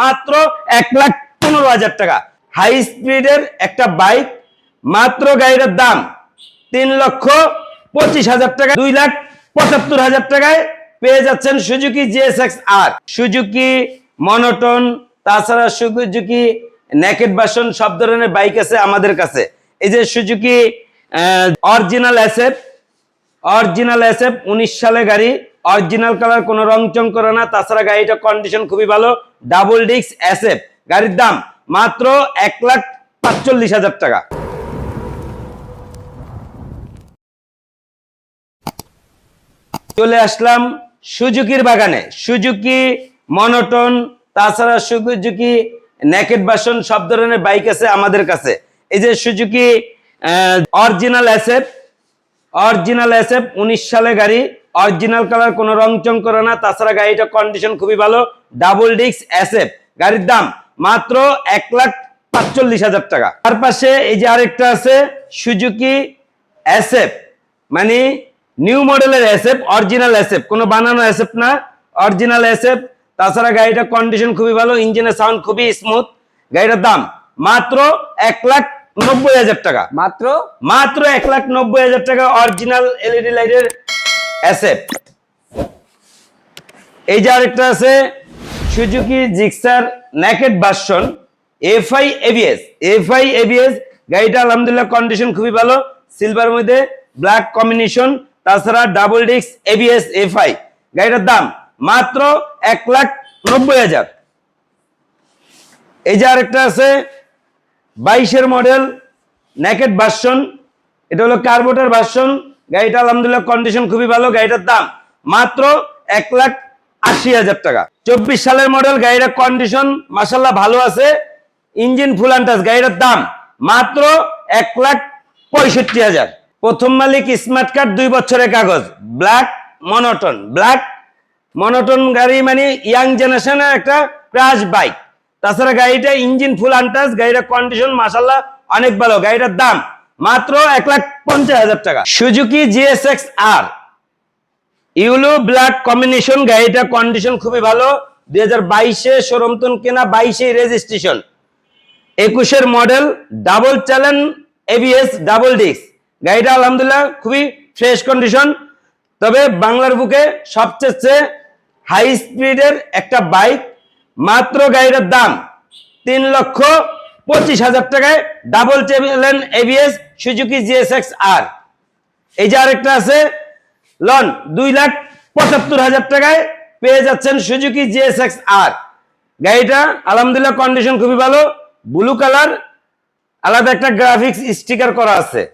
মাত্র এক লাখ পনেরো হাজার টাকা। হাই স্পিডের একটা বাইক মাত্র গাড়ির দাম তিন লক্ষ পঁচিশ হাজার টাকা, দুই লাখ পঁচাত্তর হাজার টাকায় পেয়ে যাচ্ছেন Suzuki GSX R Suzuki monotone তাছাড়া সুজুকি নেকেট বাসন সব ধরনের বাইক আছে আমাদের কাছে। এই যে সুজুকি অরিজিনাল অ্যাসেপ অরিজিনাল এসএফ উনিশ সালে গাড়ি অরিজিনাল কালার, কোনো রং চং করে না। তাছাড়া গাড়িটা কন্ডিশন খুবই ভালো। ডাবল ডিস্ক এসএফ গাড়ির দাম মাত্র এক লাখ পাঁচচল্লিশ হাজার টাকা। চলে আসলাম সুজুকির বাগানে। সুজুকি, মনোটন, তাছাড়া সুজুকি নেকেট বাসন, সব ধরনের বাইক আছে আমাদের কাছে। এই যে Suzuki original SF original SF উনিশ সালে গাড়ি অরিজিনাল কালার কোনো রং চং করে না। তাছাড়া গাড়িটা কন্ডিশন খুবই ভালো। ডাবল ডিস্ক এসএফ গাড়ির দাম মাত্র এক লাখ পাঁচচল্লিশ হাজার টাকা। তার পাশে এই যে আরেকটা আছে সুজুকি এসএফ মানে নিউ মডেলের এসএফ অরিজিনাল এসএফ কোনো বানানো এসএফ না অরিজিনাল এসএফ তাছাড়া গাড়িটা কন্ডিশন খুবই ভালো ইঞ্জিনের সাউন্ড খুবই স্মুথ গাড়িটার দাম মাত্র এক লাখ নব্বই হাজার টাকা। মাত্র? মাত্র এক লাখ নব্বই হাজার টাকা অরিজিনাল এলইডি লাইটের অ্যাসেট এই যে আরেকটা আছে Suzuki Gixxer naked version FI ABS FI ABS গাড়িটা আলহামদুলিল্লাহ কন্ডিশন খুবই ভালো সিলভার মধ্যে ব্ল্যাক কম্বিনেশন তাছাড়া ডাবল ডিস্ক এবিএস এফআই গাড়িটার দাম মাত্র এক লাখ নব্বই হাজার। এই যে আরেকটা আছে, বাইশের মডেল নেকেট ভার্সন এটা হলো কার্বোটার ভার্সন গাড়িটা আলহামদুলিল্লাহ কন্ডিশন খুবই ভালো। গাড়িটার দাম মাত্র এক লাখ আশি হাজার টাকা। চব্বিশ সালের মডেল গাড়িটার কন্ডিশন মাসাল্লাহ ভালো আছে। ইঞ্জিন ফুল আন্টাস গাড়িটার দাম মাত্র এক লাখ পঁয়ষট্টি হাজার। প্রথম মালিক স্মার্ট কার্ড দুই বছরের কাগজ। ব্ল্যাক মনোটন ব্ল্যাক মনোটন গাড়ি মানে ইয়াং জেনারেশনের একটা ক্রাশ বাইক তাছাড়া গাড়িটা ইঞ্জিন ফুল আনটাস গাড়িটার কন্ডিশন মাসাল্লাহ অনেক ভালো। গাড়িটার দাম মাত্র এক লাখ পঞ্চাশ হাজার টাকা। Suzuki GSX R yellow black combination গাড়িটা কন্ডিশন খুবই ভালো। দুই হাজার বাইশে সরমতন কেনা, বাইশে রেজিস্ট্রেশন একুশের মডেল ডাবল চ্যালেন এবিএস ডাবল ডিস্ক গাড়িটা আলহামদুলিল্লাহ খুবই ফ্রেশ কন্ডিশন তবে বাংলার বুকে সবচেয়ে হাই স্পিডের একটা বাইক মাত্র গাড়িটার দাম তিন লক্ষ পঁচিশ হাজার টাকায় ডাবল চ্যালেন এবিএস সুজুকি জিএসএক্স আর। এই যে আরেকটা আছে, লন, দুই লাখ পঁচাত্তর হাজার টাকায় পেয়ে যাচ্ছেন সুজুকি জিএসএক্স আর। গাড়িটা আলহামদুলিল্লাহ কন্ডিশন খুবই ভালো ব্লু কালার আলাদা একটা গ্রাফিক্স স্টিকার করা আছে।